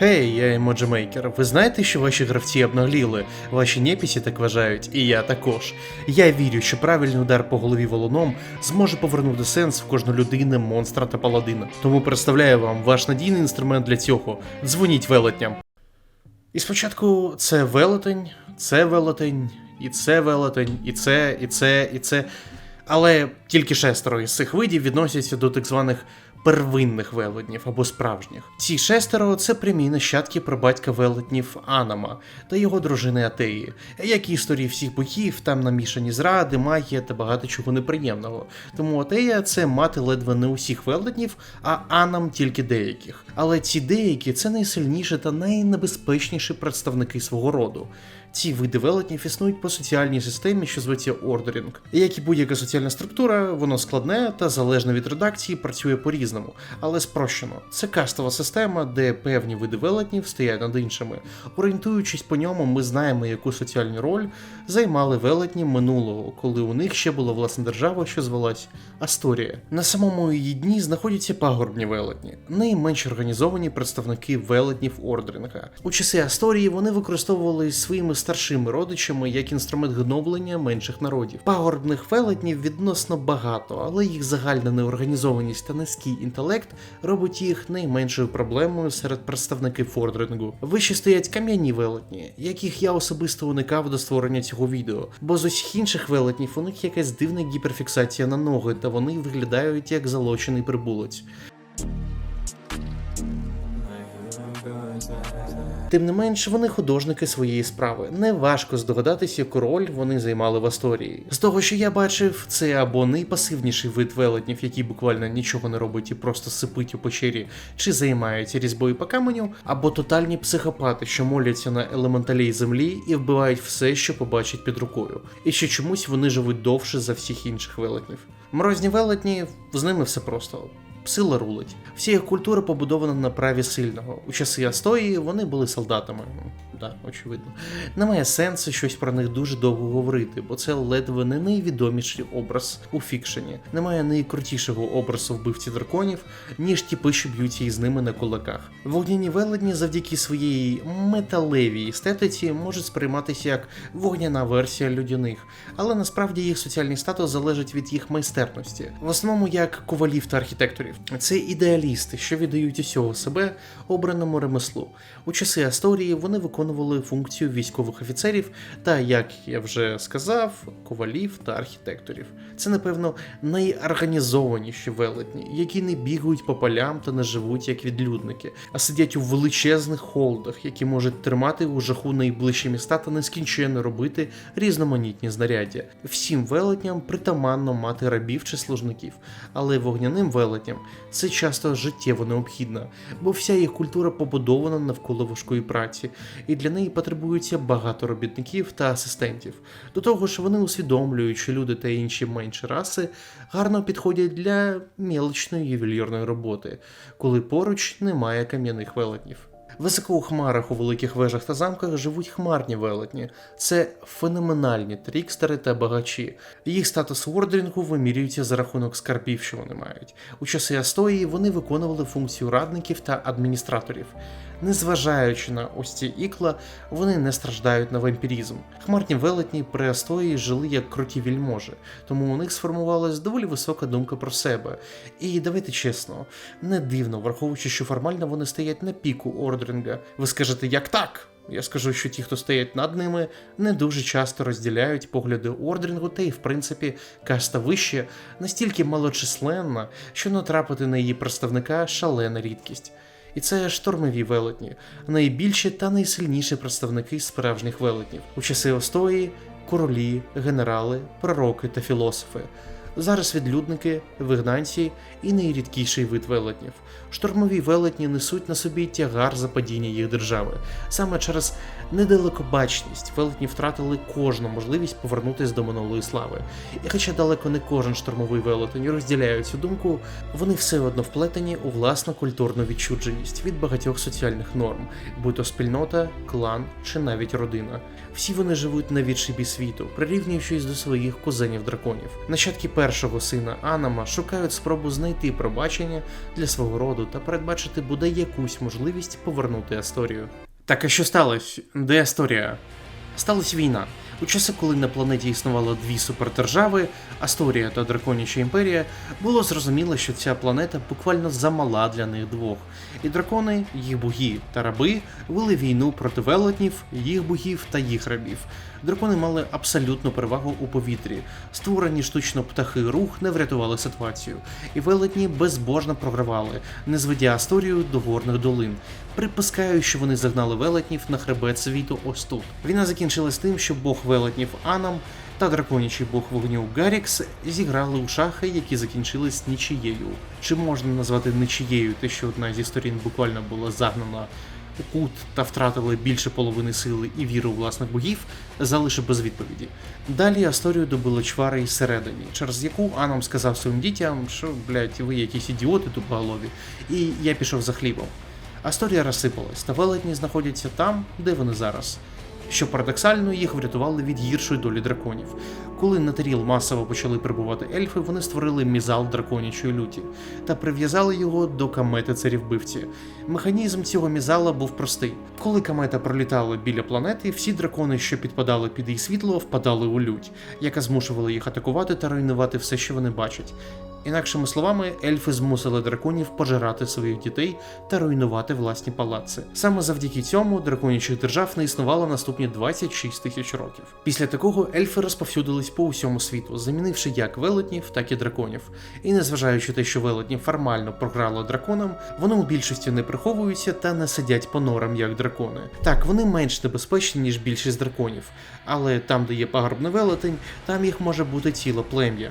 Гей, я емоджимейкер. Ви знаєте, що ваші гравці обнагліли? Ваші непісі так вважають, і я також. Я вірю, що правильний удар по голові волоном зможе повернути сенс в кожну людину, монстра та паладина. Тому представляю вам ваш надійний інструмент для цього. Дзвоніть велетням. І спочатку це велетень, це велетень, і це велетень, і це, і це, і це. Але тільки шестеро із цих видів відносяться до так званих первинних велетнів або справжніх. Ці шестеро це прямі нащадки прабатька велетнів Анама та його дружини Атеї, як і історії всіх богів, там намішані зради, магія та багато чого неприємного. Тому Атея це мати ледве не усіх велетнів, а Анам тільки деяких. Але ці деякі це найсильніші та найнебезпечніші представники свого роду. Ці види велетнів існують по соціальній системі, що зветься ордерінг. Як і будь-яка соціальна структура, воно складне та залежно від редакції працює по-різному, але спрощено. Це кастова система, де певні види велетнів стоять над іншими. Орієнтуючись по ньому, ми знаємо, яку соціальну роль займали велетні минулого, коли у них ще була власна держава, що звалась Асторія. На самому її дні знаходяться пагорбні велетні, найменш організовані представники велетнів ордеринга. У часи Асторії вони використовували своїми старшими родичами як інструмент гноблення менших народів. Пагорбних велетнів відносно багато, але їх загальна неорганізованість та низький інтелект робить їх найменшою проблемою серед представників ордерингу. Вище стоять кам'яні велетні, яких я особисто уникав до створення цього відео, бо з усіх інших велетнів у них якась дивна гіперфіксація на ноги, та вони виглядають як залочений прибулець. Тим не менш, вони художники своєї справи. Неважко здогадатися, яку роль вони займали в Асторії. З того, що я бачив, це або найпасивніший вид велетнів, який буквально нічого не робить і просто сипить у печері, чи займається різьбою по каменю, або тотальні психопати, що моляться на елементалій землі і вбивають все, що побачать під рукою. І що чомусь вони живуть довше за всіх інших велетнів. Морозні велетні, з ними все просто. Сила рулить. Вся їх культура побудована на праві сильного. У часи Астої вони були солдатами. Да, очевидно. Немає сенсу щось про них дуже довго говорити, бо це ледве не найвідоміший образ у фікшені. Немає найкрутішого образу вбивці драконів, ніж тіпи, що б'ються із ними на кулаках. Вогняні велетні завдяки своїй металевій естетиці можуть сприйматися як вогняна версія людяних, але насправді їх соціальний статус залежить від їх майстерності, в основному як ковалів та архітекторів. Це ідеалісти, що віддають усього себе обраному ремеслу. У часи Асторії вони виконували функцію військових офіцерів та, як я вже сказав, ковалів та архітекторів. Це, напевно, найорганізованіші велетні, які не бігають по полям та не живуть як відлюдники, а сидять у величезних холдах, які можуть тримати у жаху найближчі міста та нескінченно робити різноманітні знаряддя. Всім велетням притаманно мати рабів чи служників, але вогняним велетням це часто життєво необхідно, бо вся їх культура побудована навколо важкої праці, і для неї потребується багато робітників та асистентів. До того ж, вони усвідомлюють, що люди та інші менші раси гарно підходять для мілочної ювелірної роботи, коли поруч немає кам'яних велетнів. Високо у хмарах у великих вежах та замках живуть хмарні велетні. Це феноменальні трікстери та багачі. Їх статус в ордерінгу вимірюється за рахунок скарбів, що вони мають. У часи Астої вони виконували функцію радників та адміністраторів. Незважаючи на ось ці ікла, вони не страждають на вампірізм. Хмарні велетні при Астої жили як круті вільможі, тому у них сформувалась доволі висока думка про себе. І давайте чесно, не дивно, враховуючи, що формально вони стоять на піку ордеринга. Ви скажете, як так? Я скажу, що ті, хто стоять над ними, не дуже часто розділяють погляди ордерингу, та й в принципі каста вище настільки малочисленна, що натрапити на її представника шалена рідкість. І це штормові велетні, найбільші та найсильніші представники справжніх велетнів у часи Остої, королі, генерали, пророки та філософи. Зараз відлюдники, вигнанці і найрідкіший вид велетнів. Штурмові велетні несуть на собі тягар за падіння їх держави. Саме через недалекобачність велетні втратили кожну можливість повернутися до минулої слави. І хоча далеко не кожен штурмовий велетень розділяє цю думку, вони все одно вплетені у власну культурну відчудженість від багатьох соціальних норм, будь то спільнота, клан чи навіть родина. Всі вони живуть на відшибі світу, прирівнюючись до своїх кузенів драконів. Нащадки першого сина Анама шукають спробу знайти пробачення для свого роду та передбачити буде якусь можливість повернути Асторію. Так а що сталося? Де Асторія? Сталася війна. У часи, коли на планеті існувало дві супердержави, Асторія та Драконяча імперія, було зрозуміло, що ця планета буквально замала для них двох. І дракони, їх боги та раби вели війну проти велетнів, їх богів та їх рабів. Дракони мали абсолютну перевагу у повітрі. Створені штучно птахи рух не врятували ситуацію, і велетні безбожно програвали, не зведя Асторію до горних долин. Припускаю, що вони загнали велетнів на хребет світу ось тут. Війна закінчилась тим, що бог велетнів Анам та драконячий бог вогню Гарікс зіграли у шахи, які закінчились нічією. Чи можна назвати нічією те, що одна зі сторін буквально була загнана у кут та втратила більше половини сили і віру власних богів, залишив без відповіді. Далі Асторію добили чвари із середині, через яку Анам сказав своїм дітям, що блядь, ви якісь ідіоти тупоголові, і я пішов за хлібом. Асторія розсипалась, та велетні знаходяться там, де вони зараз. Що парадоксально, їх врятували від гіршої долі драконів. Коли на Таріл масово почали прибувати ельфи, вони створили мізал драконячої люті та прив'язали його до камети царівбивці. Механізм цього мізала був простий. Коли камета пролітала біля планети, всі дракони, що підпадали під її світло, впадали у лють, яка змушувала їх атакувати та руйнувати все, що вони бачать. Інакшими словами, ельфи змусили драконів пожирати своїх дітей та руйнувати власні палаци. Саме завдяки цьому драконячих держав не існувало наступні 26 тисяч років. Після такого ельфи розповсюдились по усьому світу, замінивши як велетнів, так і драконів. І незважаючи те, що велетні формально програло драконам, вони у більшості не приховуються та не сидять по норам як дракони. Так, вони менш небезпечні, ніж більшість драконів, але там, де є пагорбний велетень, там їх може бути ціле плем'я.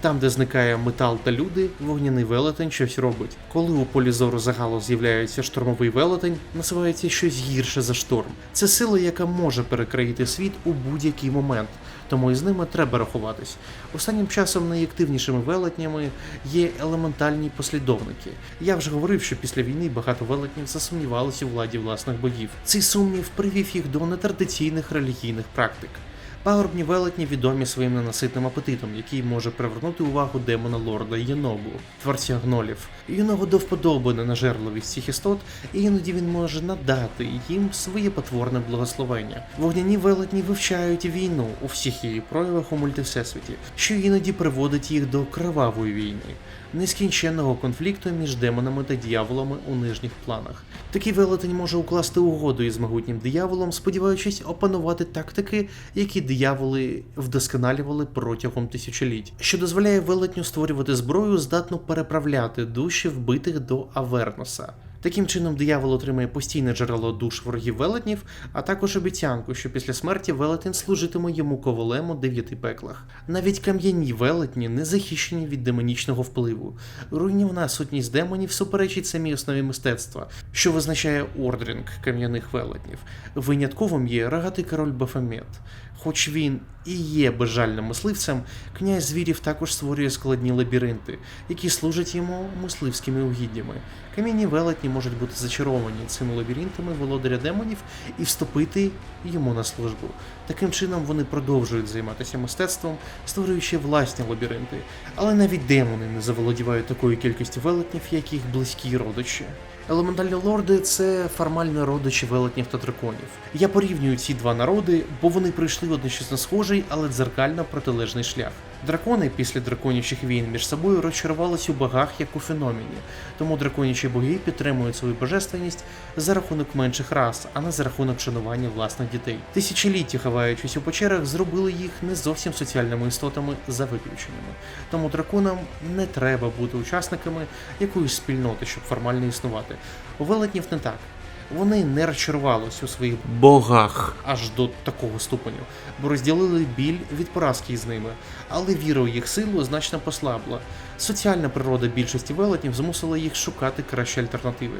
Там, де зникає метал та люди, вогняний велетень щось робить. Коли у полі зору загалу з'являється штормовий велетень, насувається щось гірше за шторм. Це сила, яка може перекроїти світ у будь-який момент, тому із ними треба рахуватись. Останнім часом найактивнішими велетнями є елементальні послідовники. Я вже говорив, що після війни багато велетнів засумнівалися у владі власних богів. Цей сумнів привів їх до нетрадиційних релігійних практик. Пагорбні велетні відомі своїм ненаситним апетитом, який може привернути увагу демона лорда Єногу, творця гнолів. Єногу до вподоби ненажерливість цих істот, і іноді він може надати їм своє потворне благословення. Вогняні велетні вивчають війну у всіх її проявах у мультивсесвіті, що іноді приводить їх до кривавої війни, нескінченного конфлікту між демонами та дьяволами у нижніх планах. Такий велетень може укласти угоду із могутнім дияволом, сподіваючись опанувати тактики, які дияволи вдосконалювали протягом тисячоліть, що дозволяє велетню створювати зброю, здатну переправляти душі вбитих до Аверноса. Таким чином, диявол отримає постійне джерело душ ворогів велетнів, а також обіцянку, що після смерті велетень служитиме йому ковалем у дев'яти пеклах. Навіть кам'яні велетні не захищені від демонічного впливу. Руйнівна сутність демонів суперечить самій основі мистецтва, що визначає ордеринг кам'яних велетнів. Винятковим є рогатий король Бафомет. Хоч він і є безжальним мисливцем, князь звірів також створює складні лабіринти, які служать йому мисливськими угіддями. Кам'яні велетні можуть бути зачаровані цими лабіринтами володаря демонів і вступити йому на службу. Таким чином вони продовжують займатися мистецтвом, створюючи власні лабіринти, але навіть демони не заволодівають такою кількістю велетнів, як їх близькі родичі. Елементальні лорди це формально родичі велетнів та драконів. Я порівнюю ці два народи, бо вони пройшли одночасно схожий, але дзеркально протилежний шлях. Дракони після драконячих війн між собою розчарувалися у богах як у феномені, тому драконячі боги підтримують свою божественність за рахунок менших рас, а не за рахунок шанування власних дітей. Тисячоліття, ховаючись у печерах, зробили їх не зовсім соціальними істотами за виключеннями. Тому драконам не треба бути учасниками якоїсь спільноти, щоб формально існувати. У велетнів не так. Вони не розчарувалися у своїх богах аж до такого ступеню, бо розділили біль від поразки з ними, але віра у їх силу значно послабла. Соціальна природа більшості велетнів змусила їх шукати кращі альтернативи.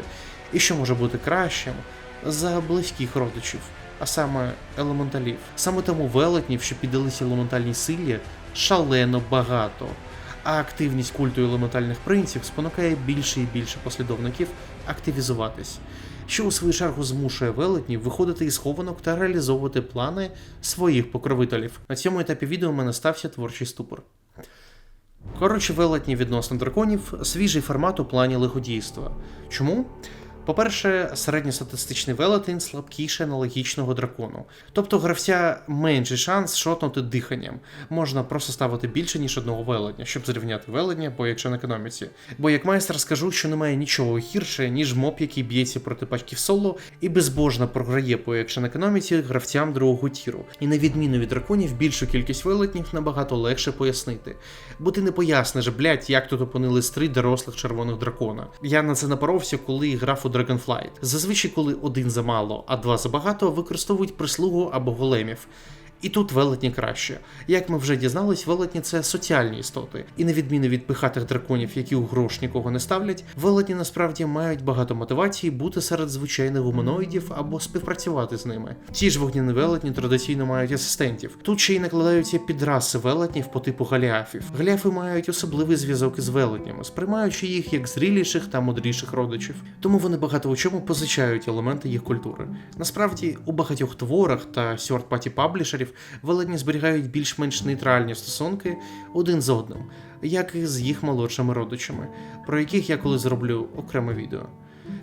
І що може бути кращим за близьких родичів, а саме елементалів. Саме тому велетнів, що піддалися елементальній силі, шалено багато. А активність культу елементальних принців спонукає більше і більше послідовників активізуватись, що у свою чергу змушує велетнів виходити із хованок та реалізовувати плани своїх покровителів. На цьому етапі відео у мене стався творчий ступор. Коротше, велетні відносно драконів свіжий формат у плані лиходійства. Чому? По-перше, середньостатистичний велетень слабкіше аналогічного дракону. Тобто гравця менший шанс шотнути диханням. Можна просто ставити більше, ніж одного велетня, щоб зрівняти велетня, бо якщо на економіці. Бо як майстер скажу, що немає нічого гірше, ніж моб, який б'ється проти пачків соло і безбожно програє по якщо на економіці гравцям другого тіру. І на відміну від драконів, більшу кількість велетнів набагато легше пояснити. Бо ти не поясниш, блять, як тут опинились три дорослих червоних дракона. Я на це напоровся, коли грав у Dragonflight. Зазвичай, коли один замало, а два забагато, використовують прислугу або големів. І тут велетні краще. Як ми вже дізнались, велетні це соціальні істоти, і на відміну від пихатих драконів, які у грош нікого не ставлять, велетні насправді мають багато мотивації бути серед звичайних гуманоїдів або співпрацювати з ними. Ті ж вогняні велетні традиційно мають асистентів. Тут ще й накладаються підраси велетнів по типу галіафів. Галіафи мають особливий зв'язок із велетнями, сприймаючи їх як зріліших та мудріших родичів. Тому вони багато у чому позичають елементи їх культури. Насправді, у багатьох творах та сьорт-паті паблішерів велетні зберігають більш-менш нейтральні стосунки один з одним, як і з їх молодшими родичами, про яких я колись зроблю окреме відео.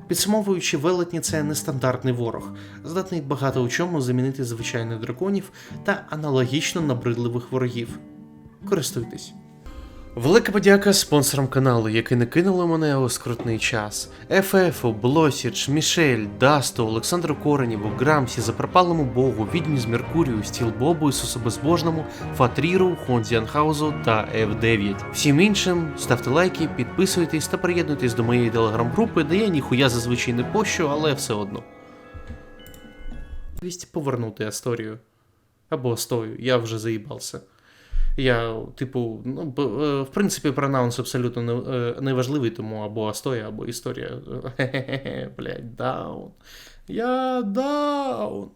Підсумовуючи, велетні це нестандартний ворог, здатний багато у чому замінити звичайних драконів та аналогічно набридливих ворогів. Користуйтесь. Велика подяка спонсорам каналу, які не кинули мене у скрутний час. Ефефу, Блосіч, Мішель, Дасту, Олександру Коренєву, Грамсі, Запропалому Богу, Відьмі з Меркурію, Стіл Бобу, Ісусу Безбожному, Фатріру, Хонзі Анхаузу та F9. Всім іншим ставте лайки, підписуйтесь та приєднуйтесь до моєї телеграм-групи, де я ніхуя зазвичай не пощу, але все одно. Повернути історію. Або стою, я вже заїбався. Я, типу, ну, е, в принципі, пронаунс абсолютно не, е, важливий, тому або Астоя, або історія. Хе-хе-хе, даун. Я даун.